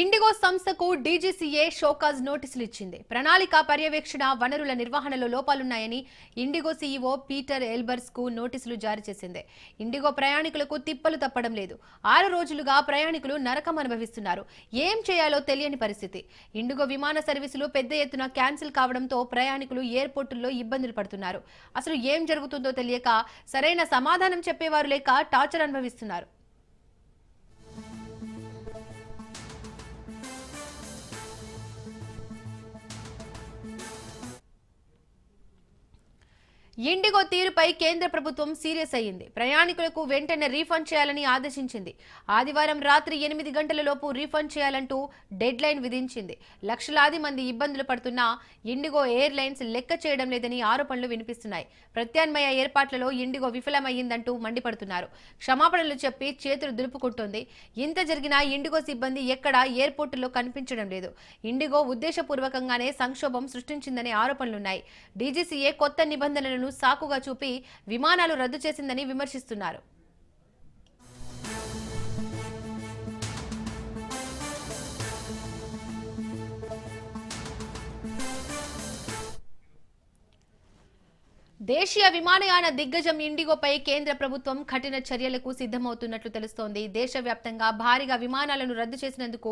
IndiGo సంస్థకు DGCA show cause నోటీసులు ఇచ్చింది. ప్రణాళిక పర్యవేక్షణ వనరుల నిర్వహణలో లోపాలున్నాయని ఇండిగో సీఈఓ పీటర్ ఎల్బర్స్కు నోటీసులు జారీ చేసింది. ఇండిగో ప్రయాణికులకు తిప్పలు తప్పడం లేదు. ఆరు రోజులుగా ప్రయాణికులు నరకం అనుభవిస్తున్నారు. ఏం చేయాలో తెలియని పరిస్థితి. ఇండిగో విమాన సర్వీసులు పెద్ద ఎత్తున క్యాన్సిల్ కావడంతో ప్రయాణికులు ఎయిర్పోర్టుల్లో ఇబ్బందులు పడుతున్నారు. అసలు ఏం జరుగుతుందో తెలియక సరైన సమాధానం చెప్పేవారు లేక టార్చర్ అనుభవిస్తున్నారు. ఇండిగో తీరుపై కేంద్ర ప్రభుత్వం సీరియస్ అయ్యింది. ప్రయాణికులకు వెంటనే రీఫండ్ చేయాలని ఆదేశించింది. ఆదివారం రాత్రి ఎనిమిది గంటల లోపు రీఫండ్ చేయాలంటూ డెడ్ లైన్ విధించింది. లక్షలాది మంది ఇబ్బందులు పడుతున్నా ఇండిగో ఎయిర్ లైన్స్ లెక్క చేయడం లేదని ఆరోపణలు వినిపిస్తున్నాయి. ప్రత్యామ్నాయ ఏర్పాట్లలో ఇండిగో విఫలమయ్యిందంటూ మండిపడుతున్నారు. క్షమాపణలు చెప్పి చేతులు దులుపుకుంటోంది. ఇంత జరిగినా ఇండిగో సిబ్బంది ఎక్కడా ఎయిర్పోర్టులో కనిపించడం లేదు. ఇండిగో ఉద్దేశపూర్వకంగానే సంక్షోభం సృష్టించిందనే ఆరోపణలున్నాయి. డీజీసీఏ కొత్త నిబంధనలను సాకుగా చూపి విమానాలు రద్దు చేసిందని విమర్శిస్తున్నారు. దేశీయ విమానయాన దిగ్గజం ఇండిగోపై కేంద్ర ప్రభుత్వం కఠిన చర్యలకు సిద్ధమవుతున్నట్లు తెలుస్తోంది. దేశవ్యాప్తంగా భారీగా విమానాలను రద్దు చేసినందుకు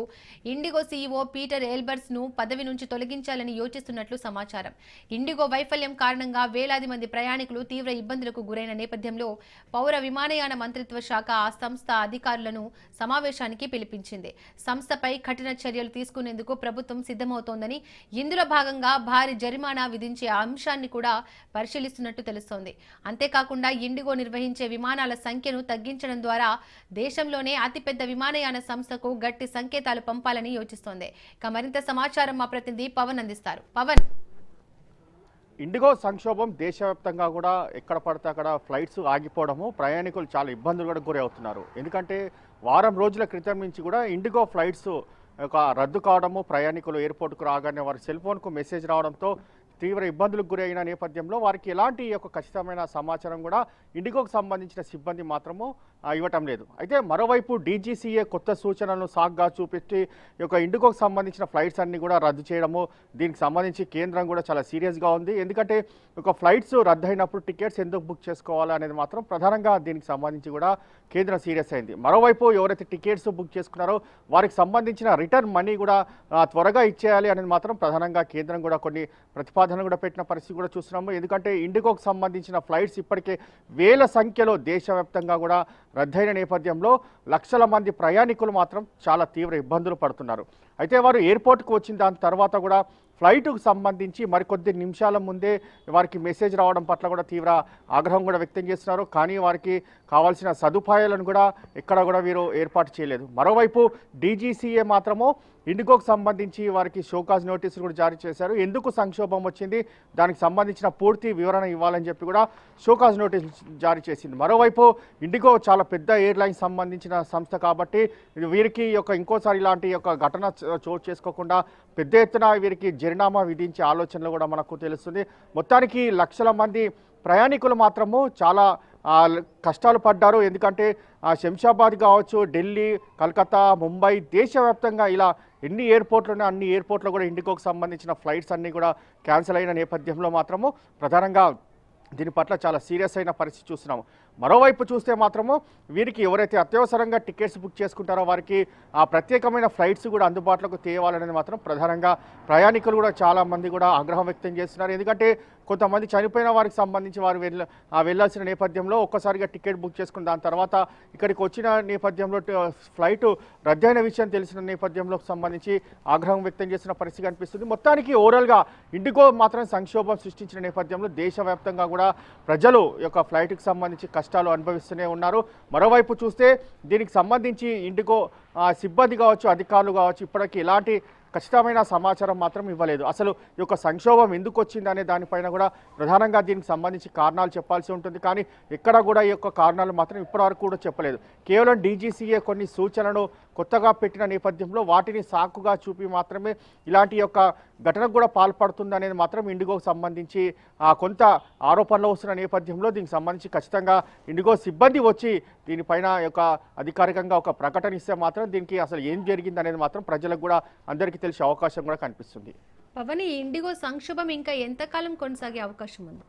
ఇండిగో సీఈఓ పీటర్ ఎల్బర్స్ను పదవి నుంచి తొలగించాలని యోచిస్తున్నట్లు సమాచారం. ఇండిగో వైఫల్యం కారణంగా వేలాది మంది ప్రయాణికులు తీవ్ర ఇబ్బందులకు గురైన నేపథ్యంలో పౌర విమానయాన మంత్రిత్వ శాఖ ఆ సంస్థ అధికారులను సమావేశానికి పిలిపించింది. సంస్థపై కఠిన చర్యలు తీసుకునేందుకు ప్రభుత్వం సిద్ధమవుతోందని ఇందులో భాగంగా భారీ జరిమానా విధించే అంశాన్ని కూడా చేస్తున్నట్టు తెలుస్తోంది. అంతేకాకుండా ఇండిగో నిర్వహించే విమానాల సంఖ్యను తగ్గించడం ద్వారా దేశంలోనే అతిపెద్ద విమానయాన సంస్థకు గట్టి సంకేతాలు పంపాలని యోచిస్తోంది. ఇక మరింత సమాచారం మా ప్రతినిధి పవన్ అందిస్తారు. పవన్. ఇండిగో సంక్షోభం దేశవ్యాప్తంగా కూడా ఎక్కడ పడితే అక్కడ ఫ్లైట్స్ ఆగిపోవడము ప్రయాణికులు చాలా ఇబ్బందులు కూడా గురి అవుతున్నారు. ఎందుకంటే వారం రోజుల క్రితం నుంచి కూడా ఇండిగో ఫ్లైట్స్ ఒక రద్దు కావడము ప్రయాణికులు ఎయిర్పోర్ట్కు రాగానే వారి సెల్ ఫోన్కు మెసేజ్ రావడంతో తీవ్ర ఇబ్బందులకు గురి అయిన నేపథ్యంలో వారికి ఎలాంటి ఒక ఖచ్చితమైన సమాచారం కూడా ఇండిగోకు సంబంధించిన సిబ్బంది మాత్రము ఇవ్వటం లేదు. అయితే మరోవైపు డీజీసీఏ కొత్త సూచనలను సాగ్గా చూపించి ఈ యొక్క ఇండిగోకు సంబంధించిన ఫ్లైట్స్ అన్ని కూడా రద్దు చేయడము దీనికి సంబంధించి కేంద్రం కూడా చాలా సీరియస్గా ఉంది. ఎందుకంటే ఒక ఫ్లైట్స్ రద్దు అయినప్పుడు టికెట్స్ ఎందుకు బుక్ చేసుకోవాలి అనేది మాత్రం ప్రధానంగా దీనికి సంబంధించి కూడా కేంద్రం సీరియస్ అయింది. మరోవైపు ఎవరైతే టికెట్స్ బుక్ చేసుకున్నారో వారికి సంబంధించిన రిటర్న్ మనీ కూడా త్వరగా ఇచ్చేయాలి అనేది మాత్రం ప్రధానంగా కేంద్రం కూడా కొన్ని ప్రతిపాదనలు కూడా పెట్టిన పరిస్థితి కూడా చూస్తున్నాము. ఎందుకంటే ఇండిగోకు సంబంధించిన ఫ్లైట్స్ ఇప్పటికే వేల సంఖ్యలో దేశవ్యాప్తంగా కూడా రద్దయిన నేపథ్యంలో లక్షల మంది ప్రయాణికులు మాత్రం చాలా తీవ్ర ఇబ్బందులు పడుతున్నారు. అయితే వారు ఎయిర్పోర్ట్కు వచ్చిన దాని తర్వాత కూడా ఫ్లైట్కు సంబంధించి మరికొద్ది నిమిషాల ముందే వారికి మెసేజ్ రావడం పట్ల కూడా తీవ్ర ఆగ్రహం కూడా వ్యక్తం చేస్తున్నారు. కానీ వారికి కావాల్సిన సదుపాయాలను కూడా ఎక్కడ కూడా వీరు ఏర్పాటు చేయలేదు. మరోవైపు డీజీసీఏ మాత్రము ఇండిగోకు సంబంధించి వారికి షోకాజ్ నోటీసులు కూడా జారీ చేశారు. ఎందుకు సంక్షోభం వచ్చింది? దానికి సంబంధించిన పూర్తి వివరణ ఇవ్వాలని చెప్పి కూడా షోకాజ్ నోటీసు జారీ చేసింది. మరోవైపు ఇండిగో చాలా పెద్ద ఎయిర్లైన్ సంబంధించిన సంస్థ కాబట్టి వీరికి యొక్క ఇంకోసారి ఇలాంటి యొక్క ఘటన చోటు చేసుకోకుండా పెద్ద ఎత్తున వీరికి జరినామా విధించే ఆలోచనలు కూడా మనకు తెలుస్తుంది. మొత్తానికి లక్షల మంది ప్రయాణికులు మాత్రము చాలా కష్టాలు పడ్డారు. ఎందుకంటే శంషాబాద్ కావచ్చు ఢిల్లీ కలకత్తా ముంబై దేశవ్యాప్తంగా ఇలా ఎన్ని ఎయిర్పోర్ట్లు అన్ని ఎయిర్పోర్ట్లో కూడా ఇండిగోకు సంబంధించిన ఫ్లైట్స్ అన్నీ కూడా క్యాన్సిల్ అయిన నేపథ్యంలో మాత్రము ప్రధానంగా దీని పట్ల చాలా సీరియస్ అయిన పరిస్థితి చూస్తున్నాము. మరోవైపు చూస్తే మాత్రము వీరికి ఎవరైతే అత్యవసరంగా టికెట్స్ బుక్ చేసుకుంటారో వారికి ఆ ప్రత్యేకమైన ఫ్లైట్స్ కూడా అందుబాటులోకి తేవాలనేది మాత్రం ప్రధానంగా ప్రయాణికులు కూడా చాలా మంది కూడా ఆగ్రహం వ్యక్తం చేస్తున్నారు. ఎందుకంటే కొంతమంది చనిపోయిన వారికి సంబంధించి వారు వెళ్ళ వెళ్ళాల్సిన నేపథ్యంలో ఒక్కసారిగా టికెట్ బుక్ చేసుకున్న దాని తర్వాత ఇక్కడికి వచ్చిన నేపథ్యంలో ఫ్లైట్ రద్దయిన విషయం తెలిసిన నేపథ్యంలో సంబంధించి ఆగ్రహం వ్యక్తం చేసిన పరిస్థితి కనిపిస్తుంది. మొత్తానికి ఓవరాల్గా ఇండిగో మాత్రం సంక్షోభం సృష్టించిన నేపథ్యంలో దేశవ్యాప్తంగా కూడా ప్రజలు యొక్క ఫ్లైట్కి సంబంధించి కష్టాలు అనుభవిస్తూనే ఉన్నారు. మరోవైపు చూస్తే దీనికి సంబంధించి ఇండిగో సిబ్బంది కావచ్చు అధికారులు కావచ్చు ఇప్పటికీ ఎలాంటి ఖచ్చితమైన సమాచారం మాత్రం ఇవ్వలేదు. అసలు ఈ యొక్క సంక్షోభం ఎందుకు వచ్చింది అనే దానిపైన కూడా ప్రధానంగా దీనికి సంబంధించి కారణాలు చెప్పాల్సి ఉంటుంది. కానీ ఎక్కడ కూడా ఈ యొక్క కారణాలు మాత్రం ఇప్పటివరకు కూడా చెప్పలేదు. కేవలం డీజీసీఏ కొన్ని సూచనలు కొత్తగా పెట్టిన నేపథ్యంలో వాటిని సాకుగా చూపి మాత్రమే ఇలాంటి యొక్క ఘటనకు కూడా పాల్పడుతుంది అనేది మాత్రం ఇండిగోకు సంబంధించి ఆ, కొంత ఆరోపణలు వస్తున్న నేపథ్యంలో దీనికి సంబంధించి ఖచ్చితంగా ఇండిగో సిబ్బంది వచ్చి దీనిపైన యొక్క అధికారికంగా ఒక ప్రకటన ఇస్తే మాత్రం దీనికి అసలు ఏం జరిగింది అనేది మాత్రం ప్రజలకు కూడా అందరికీ తెలిసే అవకాశం కూడా కనిపిస్తుంది. పవన్ ఈ ఇండిగో సంక్షోభం ఇంకా ఎంతకాలం కొనసాగే అవకాశం ఉంది?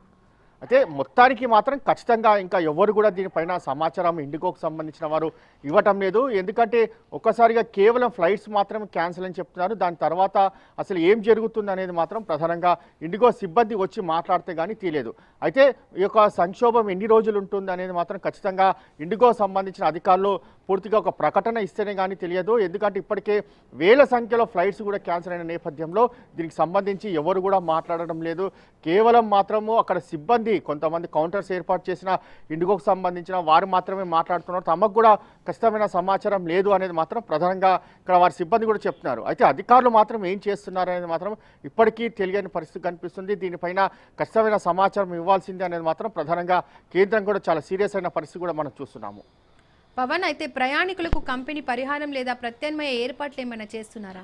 అయితే మొత్తానికి మాత్రం ఖచ్చితంగా ఇంకా ఎవరు కూడా దీనిపైన సమాచారం ఇండిగోకు సంబంధించిన వారు ఇవ్వటం లేదు. ఎందుకంటే ఒక్కసారిగా కేవలం ఫ్లైట్స్ మాత్రం క్యాన్సిల్ అని చెప్తున్నారు. దాని తర్వాత అసలు ఏం జరుగుతుంది అనేది మాత్రం ప్రధానంగా ఇండిగో సిబ్బంది వచ్చి మాట్లాడితే కానీ తెలియదు అయితే ఈ యొక్క సంక్షోభం ఎన్ని రోజులు ఉంటుంది అనేది మాత్రం ఖచ్చితంగా ఇండిగో సంబంధించిన అధికారులు పూర్తిగా ఒక ప్రకటన ఇస్తేనే కానీ తెలియదు. ఎందుకంటే ఇప్పటికే వేల సంఖ్యలో ఫ్లైట్స్ కూడా క్యాన్సిల్ అయిన నేపథ్యంలో దీనికి సంబంధించి ఎవరు కూడా మాట్లాడడం లేదు. కేవలం మాత్రము అక్కడ సిబ్బంది కొంతమంది కౌంటర్స్ ఏర్పాటు చేసిన ఇండిగోకు సంబంధించిన వారు మాత్రమే మాట్లాడుతున్నారు. తమకు కూడా ఖచ్చితమైన సమాచారం లేదు అనేది మాత్రం ప్రధానంగా ఇక్కడ వారి సిబ్బంది కూడా చెప్తున్నారు. అయితే అధికారులు మాత్రం ఏం చేస్తున్నారు అనేది మాత్రం ఇప్పటికీ తెలియని పరిస్థితి కనిపిస్తుంది. దీనిపైన ఖచ్చితమైన సమాచారం ఇవ్వాల్సిందే అనేది మాత్రం ప్రధానంగా కేంద్రం కూడా చాలా సీరియస్ అయిన పరిస్థితి కూడా మనం చూస్తున్నాము. పవన్ అయితే ప్రయాణికులకు కంపెనీ పరిహారం లేదా ప్రత్యామ్నాయ ఏర్పాట్లు ఏమైనా చేస్తున్నారా?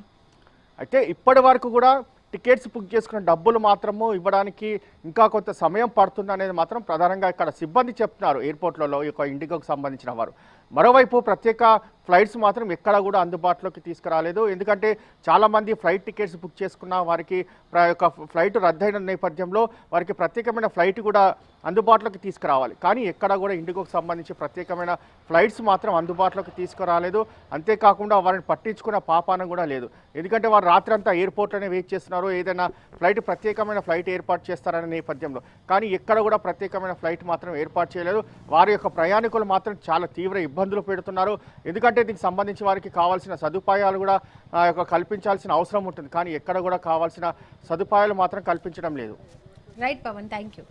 అయితే ఇప్పటి వరకు కూడా టికెట్స్ బుక్ చేసుకున్న డబ్బులు మాత్రము ఇవ్వడానికి ఇంకా కొంత సమయం పడుతుంది అనేది మాత్రం ప్రధానంగా ఇక్కడ సిబ్బంది చెప్తున్నారు. ఎయిర్పోర్ట్లలో ఈ యొక్క ఇండిగోకు సంబంధించిన వారు. మరోవైపు ప్రత్యేక ఫ్లైట్స్ మాత్రం ఎక్కడ కూడా అందుబాటులోకి తీసుకురాలేదు. ఎందుకంటే చాలామంది ఫ్లైట్ టికెట్స్ బుక్ చేసుకున్న వారికి ప్ర- యొక్క ఫ్లైట్ రద్దయిన నేపథ్యంలో వారికి ప్రత్యేకమైన ఫ్లైట్ కూడా అందుబాటులోకి తీసుకురావాలి. కానీ ఎక్కడ కూడా ఇండిగోకు సంబంధించి ప్రత్యేకమైన ఫ్లైట్స్ మాత్రం అందుబాటులోకి తీసుకురాలేదు. అంతేకాకుండా వారిని పట్టించుకున్న పాపానం కూడా లేదు. ఎందుకంటే వారు రాత్రంతా ఎయిర్పోర్ట్లోనే వెయిట్ చేస్తున్నారు. ఏదైనా ఫ్లైట్ ప్రత్యేకమైన ఫ్లైట్ ఏర్పాటు చేస్తారనే నేపథ్యంలో. కానీ ఎక్కడ కూడా ప్రత్యేకమైన ఫ్లైట్ మాత్రం ఏర్పాటు చేయలేదు. వారి యొక్క ప్రయాణికులు మాత్రం చాలా తీవ్ర ఇబ్బంది ఇబ్బందులు పెడుతున్నారు. ఎందుకంటే దీనికి సంబంధించి వారికి కావాల్సిన సదుపాయాలు కూడా ఆ, యొక్క కల్పించాల్సిన అవసరం ఉంటుంది. కానీ ఎక్కడ కూడా కావాల్సిన సదుపాయాలు మాత్రం కల్పించడం లేదు. Right Pawan thank you